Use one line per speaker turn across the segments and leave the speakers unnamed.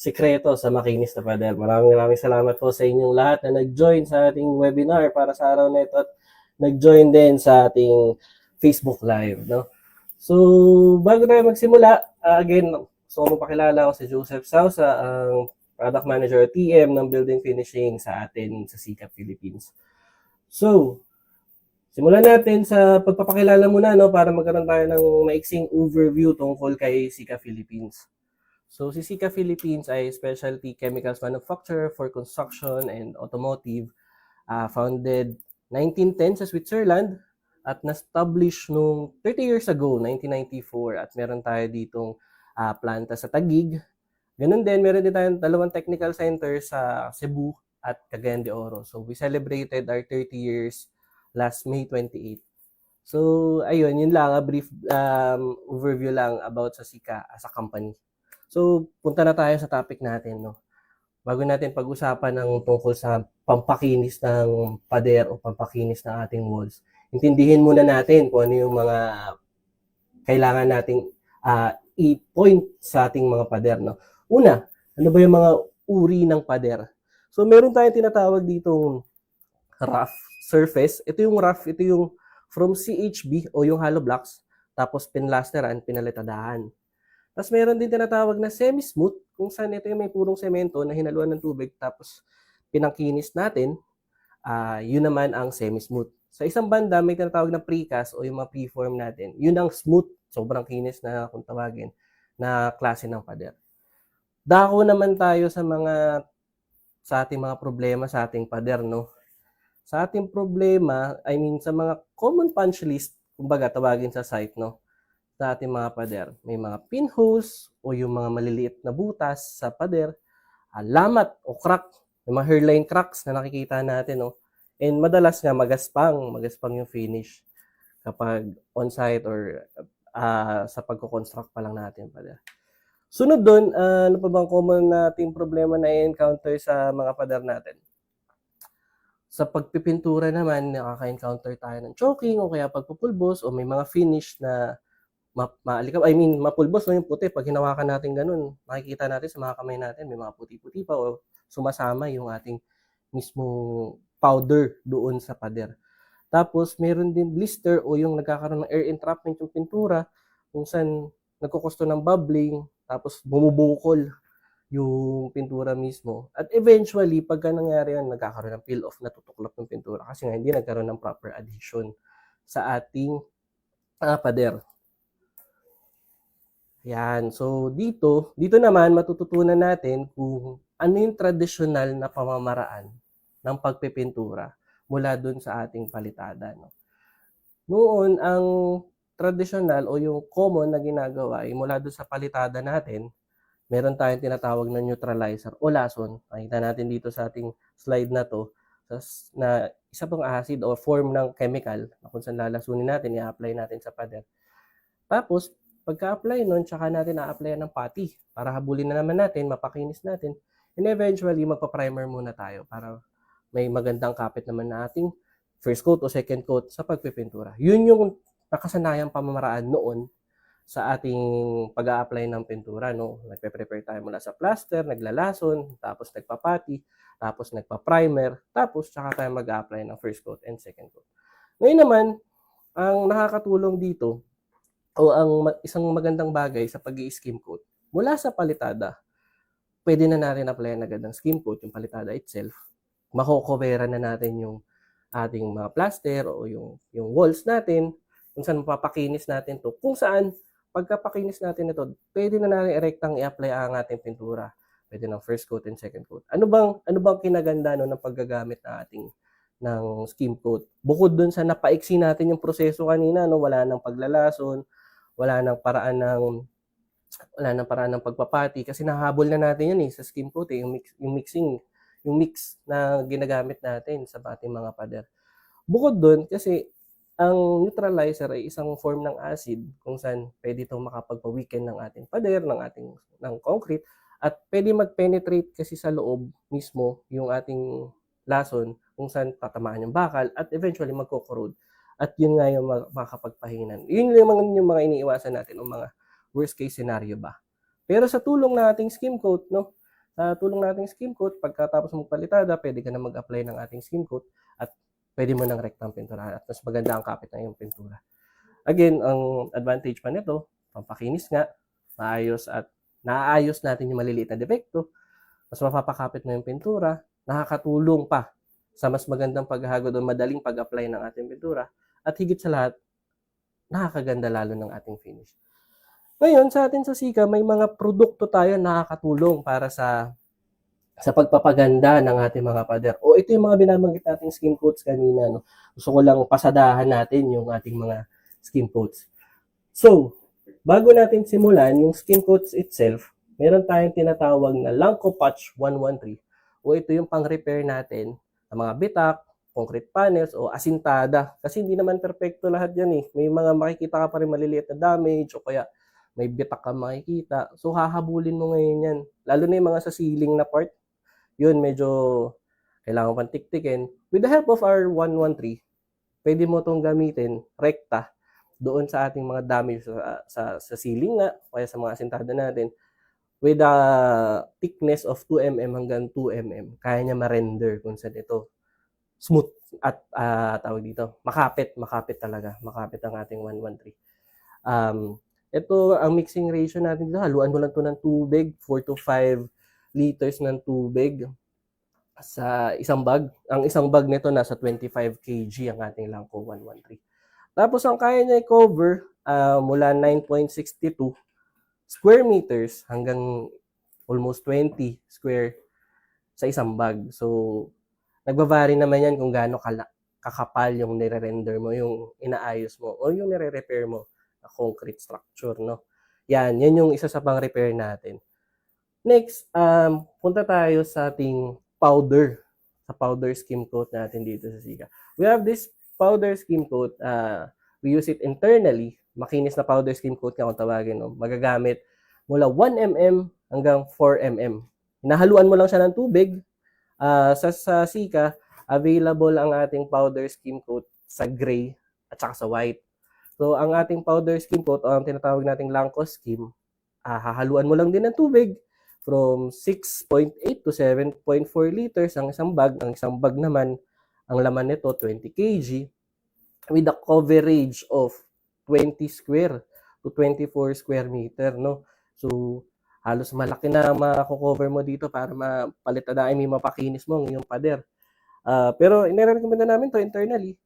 sikreto sa makinis na pader. Maraming maraming salamat po sa inyong lahat na nag-join sa ating webinar para sa araw na ito at nag-join din sa ating Facebook Live. No? So, bago tayo magsimula, ah, again, gusto ko magpakilala ako si Joseph Sausa, ang Product Manager at TM ng Building Finishing sa atin sa SICAP Philippines. So, simulan natin sa pagpapakilala muna no, para magkaroon tayo ng maiksing overview tungkol kay SICA Philippines. So, si SICA Philippines ay specialty chemicals manufacturer for construction and automotive. ah, founded 1910 sa Switzerland at na-establish nung 30 years ago, 1994. At meron tayo ditong ah, planta sa Tagig. Ganun din, meron din tayong dalawang technical center sa Cebu at Cagayan de Oro. So, we celebrated our 30 years last May 28. So, ayun, yun lang, a brief um, overview lang about sa Sika as a company. So, punta na tayo sa topic natin, no? Bago natin pag-usapan ng tungkol sa pampakinis ng pader o pampakinis ng ating walls, intindihin muna natin kung ano yung mga kailangan nating ah, i-point sa ating mga pader, no? Una, ano ba yung mga uri ng pader? So, meron tayong tinatawag ditong rough surface. Ito yung rough, ito yung from CHB o yung hollow blocks, tapos pinlasteran, pinalitadahan. Tapos meron din tinatawag na semi-smooth, kung saan ito yung may purong semento na hinaluan ng tubig, tapos pinangkinis natin, ah yun naman ang semi-smooth. Sa isang banda, may tinatawag na precast o yung mga preform natin. Yun ang smooth, sobrang kinis na kung tawagin, na klase ng pader. Dako naman tayo sa mga sa ating mga problema sa ating pader, no? Sa ating problema, I mean, sa mga common punch list, kumbaga tawagin sa site, no? Sa ating mga pader. May mga pinholes o yung mga maliliit na butas sa pader, ah, lamat o crack, may mga hairline cracks na nakikita natin, no? And madalas nga magaspang, magaspang yung finish kapag on-site or ah, sa pagko-construct pa lang natin pader. Sunod doon, ah, ano pa bang common nating problema na i-encounter sa mga pader natin? Sa pagpipintura naman, nakaka-encounter tayo ng choking o kaya pagpupulbos o may mga finish na ma- maalikaw, I mean, mapulbos no yung puti. Pag hinawakan natin ganun, makikita natin sa mga kamay natin, may mga puti-puti pa o sumasama yung ating mismong powder doon sa pader. Tapos, meron din blister o yung nagkakaroon ng air entrapment yung pintura kung saan nagkukusto ng bubbling, tapos bumubukol yung pintura mismo. At eventually, pagka nangyari yan, nagkakaroon ng peel off, natutuklap yung pintura kasi nga hindi nagkaroon ng proper adhesion sa ating ah, pader. Yan. So, dito, dito naman matututunan natin kung ano yung tradisyonal na pamamaraan ng pagpipintura mula dun sa ating palitada. No? Noon, ang tradisyonal o yung common na ginagawa ay mula dun sa palitada natin, meron tayong tinatawag na neutralizer o lason. Nakita natin dito sa ating slide na to, na isa pang acid o form ng chemical na kung saan lalasunin natin, i-apply natin sa pader. Tapos, pagka-apply nun, tsaka natin na-apply ng putty para habulin na naman natin, mapakinis natin. And eventually, magpa-primer muna tayo para may magandang kapit naman na ating first coat o second coat sa pagpipintura. Yun yung nakasanayang pamamaraan noon sa ating pag apply ng pintura. No? Nagpe-prepare tayo mula sa plaster, naglalason, tapos nagpapati, tapos nagpa-primer, tapos tsaka tayo mag apply ng first coat and second coat. Ngayon naman, ang nakakatulong dito, o ang isang magandang bagay sa pag skim coat, mula sa palitada, pwede na natin applyan agad ng skim coat, yung palitada itself. Makokovera na natin yung ating mga plaster o yung, yung walls natin, kung saan mapapakinis natin to. Kung saan, pagkapakinis natin ito, pwede na natin erektang i-apply ang ating pintura. Pwede ng first coat and second coat. Ano bang, ano bang kinaganda no, ng paggagamit ng ating ng skim coat? Bukod dun sa napaiksi natin yung proseso kanina, no, wala nang paglalason, wala nang paraan ng wala nang paraan ng pagpapati kasi nahabol na natin yan eh sa skim coat eh, yung, mix, yung mixing, yung mix na ginagamit natin sa ating mga pader. Bukod doon, kasi ang neutralizer ay isang form ng acid kung saan pwede itong makapagpa-weaken ng ating pader, ng ating ng concrete, at pwede mag-penetrate kasi sa loob mismo yung ating lason kung saan tatamaan yung bakal at eventually magko-corrode. At yun nga yung ma- makakapagpahingan. Yun yung mga, yung mga iniiwasan natin o mga worst case scenario ba. Pero sa tulong ng ating skim coat, no, Sa tulong nating skim coat, pagkatapos mong palitada, pwede ka na mag-apply ng ating skim coat at pwede mo ng rectang pinturahan at mas maganda ang kapit ng iyong pintura. Again, ang advantage pa nito, pampakinis nga, maayos at naaayos natin yung maliliit na depekto, mas mapapakapit mo yung pintura, nakakatulong pa sa mas magandang paghahagod o madaling pag-apply ng ating pintura at higit sa lahat, nakakaganda lalo ng ating finish. Ngayon, sa atin sa Sika, may mga produkto tayo na nakakatulong para sa sa pagpapaganda ng ating mga pader. O ito yung mga binabanggit nating skin coats kanina. No? Gusto ko lang pasadahan natin yung ating mga skin coats. So, bago natin simulan yung skin coats itself, meron tayong tinatawag na Lanco Patch 113 o ito yung pang-repair natin ng mga bitak, concrete panels o asintada. Kasi hindi naman perfecto lahat yan eh. May mga makikita ka pa rin maliliit na damage o kaya may bitak ka makikita. So hahabulin mo ngayon yan. Lalo na yung mga sa ceiling na part. Yun, medyo kailangan pang tiktikin. With the help of our 113, pwede mo itong gamitin rekta doon sa ating mga damage sa, sa, sa ceiling nga, kaya sa mga asintada natin with a thickness of 2 mm hanggang 2 mm, kaya niya ma-render kung saan ito smooth at ah, tawag dito, makapit, makapit talaga, makapit ang ating 113. Um, ito, ang mixing ratio natin dito, haluan mo lang to ng tubig, 4 to 5 liters ng tubig sa isang bag. Ang isang bag nito nasa 25 kg ang ating Langko 113. Tapos ang kaya niya i-cover ah, mula 9.62 square meters hanggang almost 20 square sa isang bag. So, nagbabari naman yan kung gaano kakapal yung nire-render mo, yung inaayos mo, o yung nire-repair mo na concrete structure, no? Yan, yan yung isa sa pang-repair natin. Next, um, punta tayo sa ating powder, sa powder skim coat natin dito sa Sika. We have this powder skim coat, uh, we use it internally, makinis na powder skim coat nga kung tawagin, no? magagamit mula 1 mm hanggang 4 mm. Hinahaluan mo lang siya ng tubig. Ah, sa, sa Sika, available ang ating powder skim coat sa gray at saka sa white. So, ang ating powder skim coat, o ang tinatawag nating Lanco skim, ah, hahaluan mo lang din ng tubig from 6.8 to 7.4 liters ang isang bag. Ang isang bag naman, ang laman nito 20 kg with a coverage of 20 square to 24 square meter, no? So, halos malaki na ang mako-cover mo dito para mapalitan na, I mean, mapakinis mo ang iyong pader. Ah, pero inirecommenda namin to internally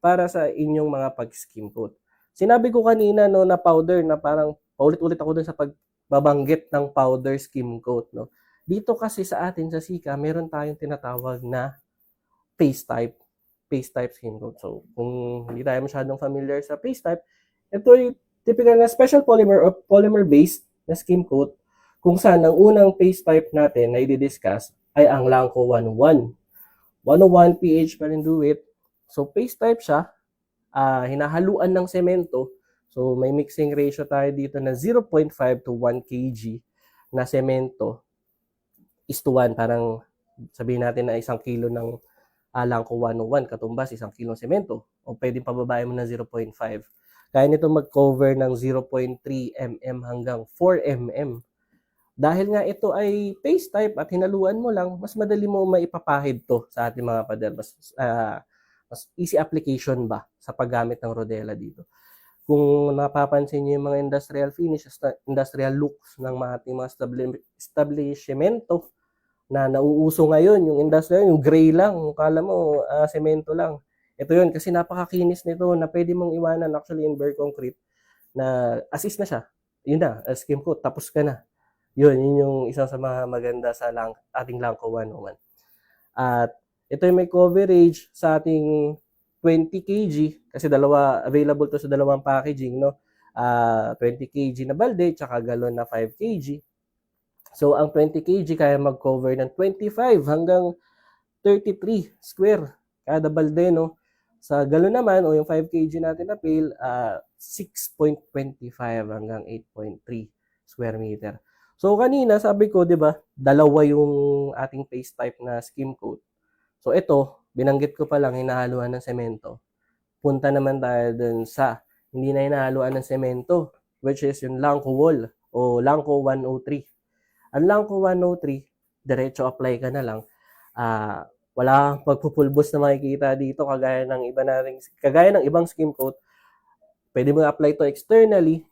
para sa inyong mga pag-skim coat. Sinabi ko kanina no na powder na parang paulit-ulit ako dun sa pagbabanggit ng powder skim coat no. Dito kasi sa atin sa Sika, meron tayong tinatawag na paste type paste type skin coat. So, kung hindi tayo masyadong familiar sa paste type, ito yung typical na special polymer or polymer based na skim coat kung saan ang unang paste type natin na i-discuss ay ang Lanco 101. 101 pH pa rin do it. So, paste type siya, ah, hinahaluan ng semento. So, may mixing ratio tayo dito na 0.5 to 1 kg na semento is to 1. Parang sabihin natin na isang kilo ng alang ko 101, katumbas isang kilong semento. O pwedeng pababae mo ng 0.5. Kaya nito mag-cover ng 0.3 mm hanggang 4 mm. Dahil nga ito ay paste type at hinaluan mo lang, mas madali mo maipapahid to sa ating mga pader. Mas, ah, mas easy application ba sa paggamit ng rodela dito. Kung napapansin niyo yung mga industrial finishes, industrial looks ng mga ating mga stabli- establishmento na nauuso ngayon, yung industrial, yung gray lang, kala mo ah, semento lang. Ito yun, kasi napakakinis nito na pwede mong iwanan actually in bare concrete na assist na siya. Yun na, uh, skim coat, tapos ka na. Yun, yun yung isang sa mga maganda sa lang, ating Langco 101. At ito yung may coverage sa ating 20 kg kasi dalawa available to sa dalawang packaging no. Ah, 20 kg na balde tsaka galon na 5 kg. So ang 20 kg kaya mag-cover ng 25 hanggang 33 square kada balde no. Sa galon naman o yung 5 kg natin na pail, ah, 6.25 hanggang 8.3 square meter. So kanina sabi ko, 'di ba, dalawa yung ating paste type na skim coat. So ito, binanggit ko pa lang hinahaluan ng semento. Punta naman tayo dun sa hindi na hinahaluan ng semento, which is yung Lanco Wall o Lanco 103. Ang Lanco 103, diretso apply ka na lang. Ah, wala pagpupulbos na makikita dito kagaya ng iba nating kagaya ng ibang skim coat. Pwede mo apply to externally.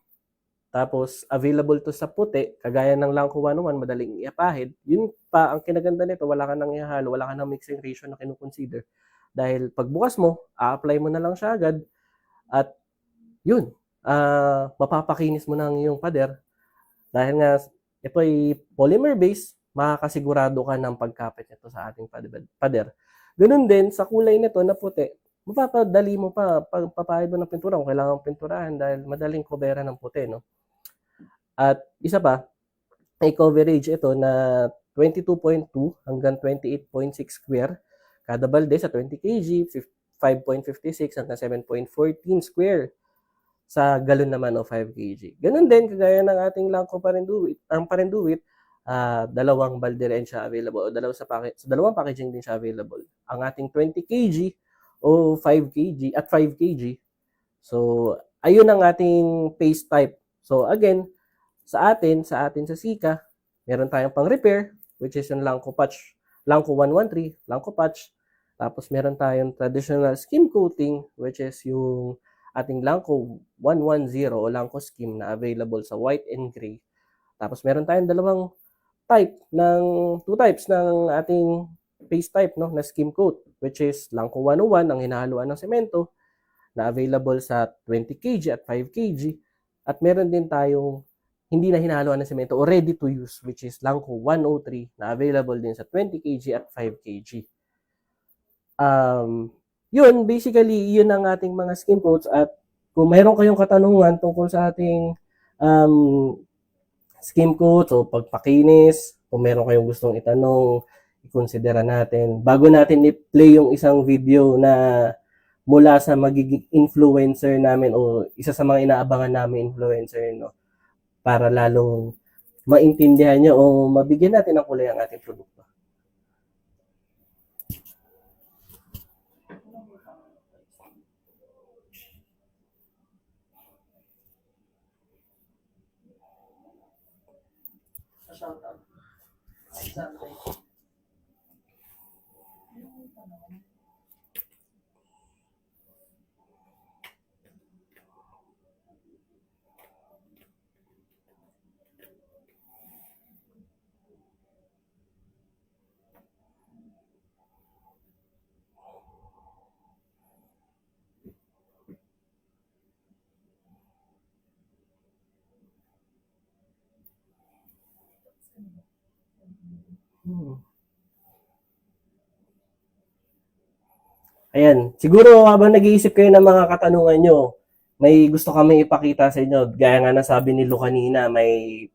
Tapos available to sa puti, kagaya ng Langko 101, madaling iapahid. Yun pa ang kinaganda nito, wala ka nang ihalo, wala ka nang mixing ratio na kinukonsider. Dahil pagbukas mo, a-apply mo na lang siya agad at yun, ah mapapakinis mo ang iyong pader. Dahil nga ito ay polymer base, makakasigurado ka ng pagkapit nito sa ating pad- pader. Ganun din sa kulay nito na puti, mapapadali mo pa pag papahid mo ng pintura kung kailangan pinturahan dahil madaling kobera ng puti, no? At isa pa, may coverage ito na 22.2 hanggang 28.6 square kada balde sa 20 kg, 5.56 hanggang 7.14 square sa galon naman o 5 kg. Ganun din, kagaya ng ating Langko Parinduit, ang Parinduit, ah dalawang balde rin siya available o dalawa sa, package, sa dalawang packaging din siya available. Ang ating 20 kg o 5 kg at 5 kg. So, ayun ang ating paste type. So, again, sa atin, sa atin sa Sika, meron tayong pang repair, which is yung Langko Patch, Langko 113, Langko Patch. Tapos meron tayong traditional skim coating, which is yung ating Langko 110 o Langko Skim na available sa white and gray. Tapos meron tayong dalawang type ng two types ng ating paste type no na skim coat which is Langko 101 ang hinahaluan ng semento na available sa 20 kg at 5 kg at meron din tayong hindi na hinahaluan ng semento o ready to use which is Langko 103 na available din sa 20 kg at 5 kg. Um, yun, basically, yun ang ating mga skin coats at kung mayroon kayong katanungan tungkol sa ating um, skin coats o pagpakinis, kung meron kayong gustong itanong, ikonsidera natin. Bago natin i-play yung isang video na mula sa magiging influencer namin o isa sa mga inaabangan namin influencer, no? Para lalong maintindihan nyo o mabigyan natin ng kulay ang ating produkto. Hmm. Ayan, siguro habang nag-iisip kayo ng mga katanungan nyo, may gusto kami ipakita sa inyo. Gaya nga nasabi ni Lu kanina, may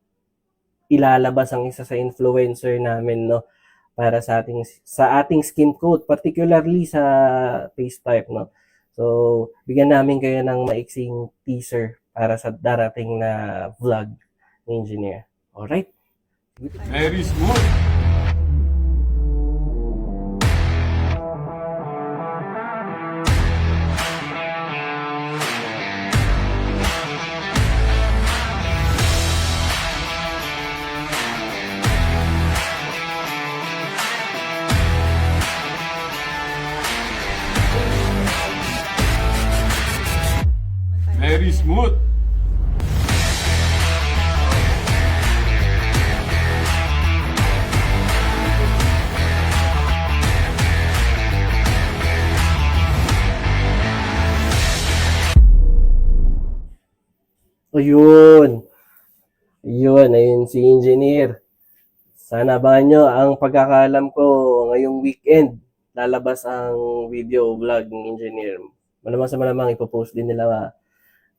ilalabas ang isa sa influencer namin, no? Para sa ating sa ating skin coat, particularly sa face type, no? So, bigyan namin kayo ng maiksing teaser para sa darating na vlog ni Engineer. Alright?
Very smooth.
Si Engineer. Sana abangan nyo ang pagkakalam ko ngayong weekend. Lalabas ang video vlog ng Engineer. Malamang sa malamang ipopost din nila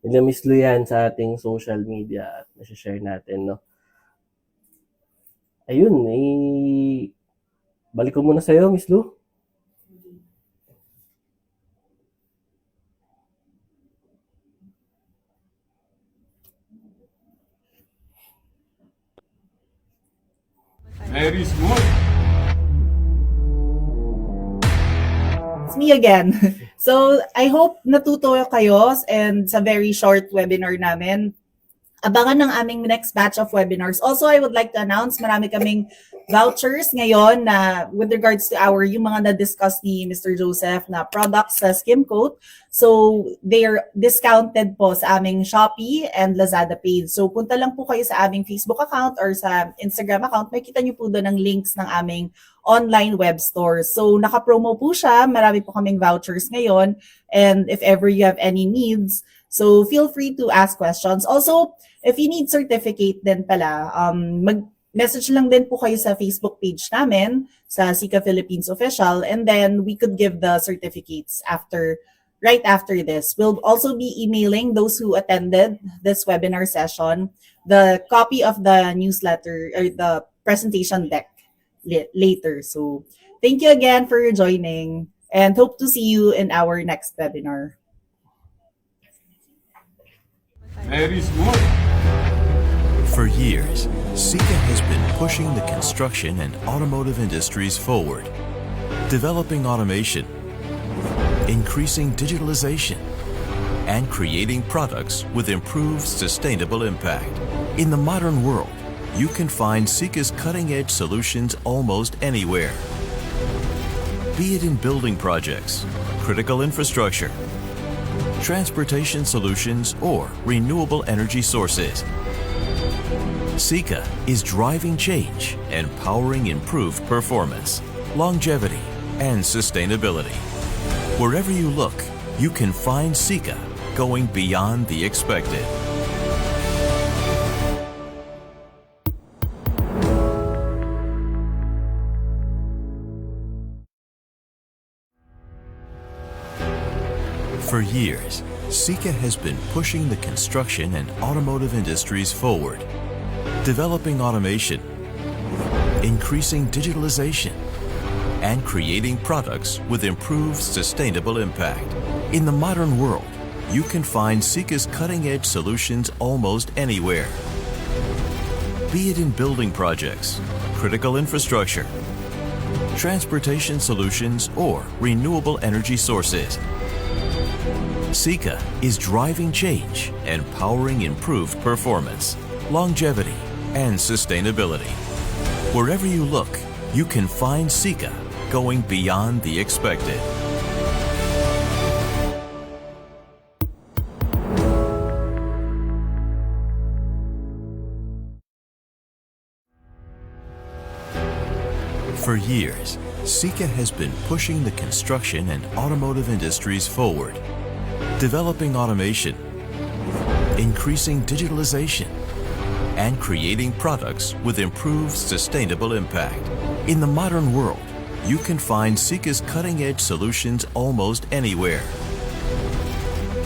nila Miss Lu yan sa ating social media at nasi-share natin, no? Ayun, eh, balik ko muna sa'yo, Miss Lu.
Very smooth.
It's me again. So, I hope natuto kayo and sa very short webinar namin. abangan ng aming next batch of webinars. Also, I would like to announce, marami kaming vouchers ngayon na with regards to our, yung mga na-discuss ni Mr. Joseph na products sa Skim Coat. So, they are discounted po sa aming Shopee and Lazada page. So, punta lang po kayo sa aming Facebook account or sa Instagram account. Makikita niyo po doon ang links ng aming online web store. So, naka-promo po siya. Marami po kaming vouchers ngayon. And if ever you have any needs, so feel free to ask questions. Also, if you need certificate din pala, um, mag-message lang din po kayo sa Facebook page namin, sa Sika Philippines Official, and then we could give the certificates after right after this. We'll also be emailing those who attended this webinar session the copy of the newsletter or the presentation deck later. So thank you again for joining and hope to see you in our next webinar.
Very smooth.
For years, Sika has been pushing the construction and automotive industries forward, developing automation, increasing digitalization, and creating products with improved sustainable impact. In the modern world, you can find Sika's cutting-edge solutions almost anywhere. Be it in building projects, critical infrastructure, transportation solutions, or renewable energy sources. Sika is driving change and powering improved performance, longevity, and sustainability. Wherever you look, you can find Sika going beyond the expected. For years, Sika has been pushing the construction and automotive industries forward, developing automation, increasing digitalization, and creating products with improved sustainable impact. In the modern world, you can find Sika's cutting-edge solutions almost anywhere. Be it in building projects, critical infrastructure, transportation solutions, or renewable energy sources. Sika is driving change and powering improved performance, longevity, and sustainability. Wherever you look, you can find Sika going beyond the expected. For years, Sika has been pushing the construction and automotive industries forward, developing automation, increasing digitalization, and creating products with improved sustainable impact. In the modern world, you can find Sika's cutting-edge solutions almost anywhere.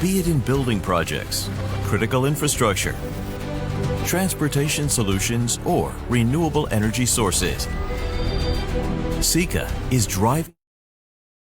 Be it in building projects, critical infrastructure, transportation solutions, or renewable energy sources. Sika is driving